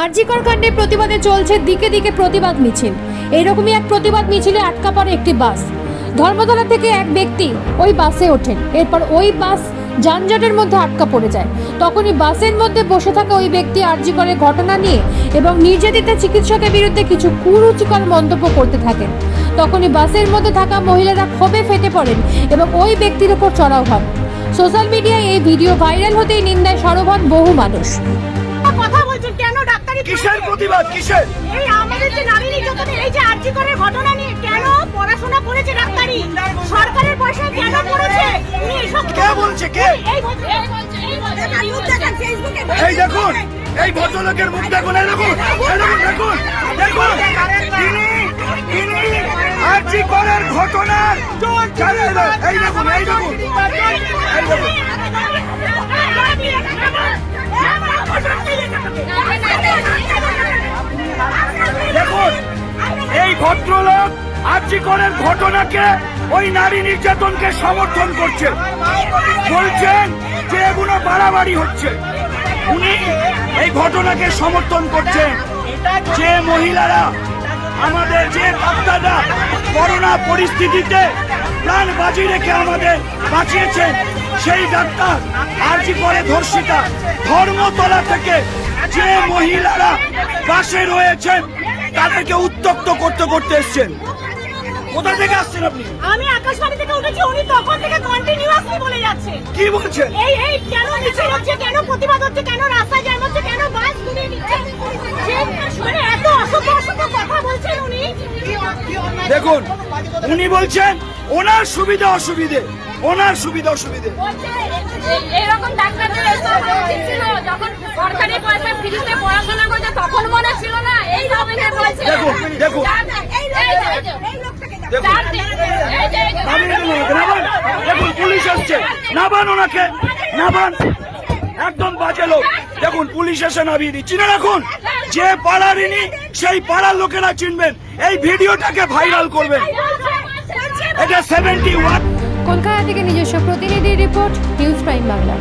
আরজিকর কাণ্ডে প্রতিবাদে চলছে দিকে দিকে প্রতিবাদ মিছিল। এইরকমই এক প্রতিবাদ মিছিলে আটকা পড়ে একটি বাস। ধর্মতলা থেকে এক ব্যক্তি ওই বাসে ওঠেন। এরপর ওই বাস যানজটের মধ্যে আটকা পড়ে যায়। তখনই বাসের মধ্যে বসে থাকা ওই ব্যক্তি আরজিকরের ঘটনা নিয়ে এবং নির্যাতিতা চিকিৎসকের বিরুদ্ধে কিছু কুরুচিকর মন্তব্য করতে থাকেন। তখনই বাসের মধ্যে থাকা মহিলারা ক্ষোভে ফেটে পড়েন এবং ওই ব্যক্তির ওপর চড়াও হন সোশ্যাল মিডিয়ায় এই ভিডিও ভাইরাল হতেই নিন্দায় সরব বহু মানুষ। কথা বলছেন কেন? কিসের প্রতিবাদ কিসের? এই আমাদের যে নারী নির্যাতনের এই যে আর্জি করার ঘটনা নিয়ে কেন পড়াশোনা করেছে ডাক্তারি? সরকারের পয়সা কেন করেছে উনি এসব কে বলছে কে? এই বলছে এই বলছে এই নিউজ দেখেন ফেসবুকে এই দেখুন এই ভদ্রলোকের মুখ দেখুন এই দেখুন দেখুন দেখুন দেখুন। তিনি তিনি আর্জি করার ঘটনার জানেন না। এই দেখুন এই দেখুন। এই দেখুন। ভদ্রলোক আর্জি করার ঘটনাকে ওই নারী নির্যাতনকে সমর্থন করছে। বলছেন যে এগুলো বাড়াবাড়ি হচ্ছে। উনি এই ঘটনাকে সমর্থন করছেন যে মহিলারা আমাদের যে ডাক্তাররা করোনা পরিস্থিতিতে প্রাণ বাজি রেখে আমাদের বাঁচিয়েছেন, সেই ডাক্তার আর্জি করে ধর্ষিতা ধর্মতলা থেকে যে মহিলারা পাশে রয়েছেন তাদেরকে উত্তক্ত করতে করতে এসছেন। কোথা থেকে আসছেন আপনি? আমি আকাশবাণী থেকে উঠেছি উনি তখন থেকে কন্টিনিউয়াসলি বলে যাচ্ছে কি বলছেন? এই এই কেন মিছিল হচ্ছে কেন প্রতিবাদ হচ্ছে কেন রাস্তায় জ্যাম হচ্ছে কেন বাস ঘুরিয়ে নিচ্ছে? মানে এত অসভ্য অসভ্য কথা বলছেন উনি। দেখুন উনি বলছেন ওনার সুবিধা অসুবিধে ওনার সুবিধা অসুবিধে। এরকম ডাক্তারদের ছিল যখন সরকারি ওনাকে, নামান। দেখুন পুলিশ আসছে নাবান ওনাকে। নাবান। একদম বাজে লোক। দেখুন পুলিশ এসে নামিয়ে দিচ্ছি। না রাখুন যে পাড়ার সেই পাড়ার লোকেরা চিনবেন। এই ভিডিওটাকে ভাইরাল করবেন। এটা সেভেন্টি ওয়ান কলকাতা থেকে নিজস্ব প্রতিনিধি রিপোর্ট নিউজ প্রাইম বাংলা।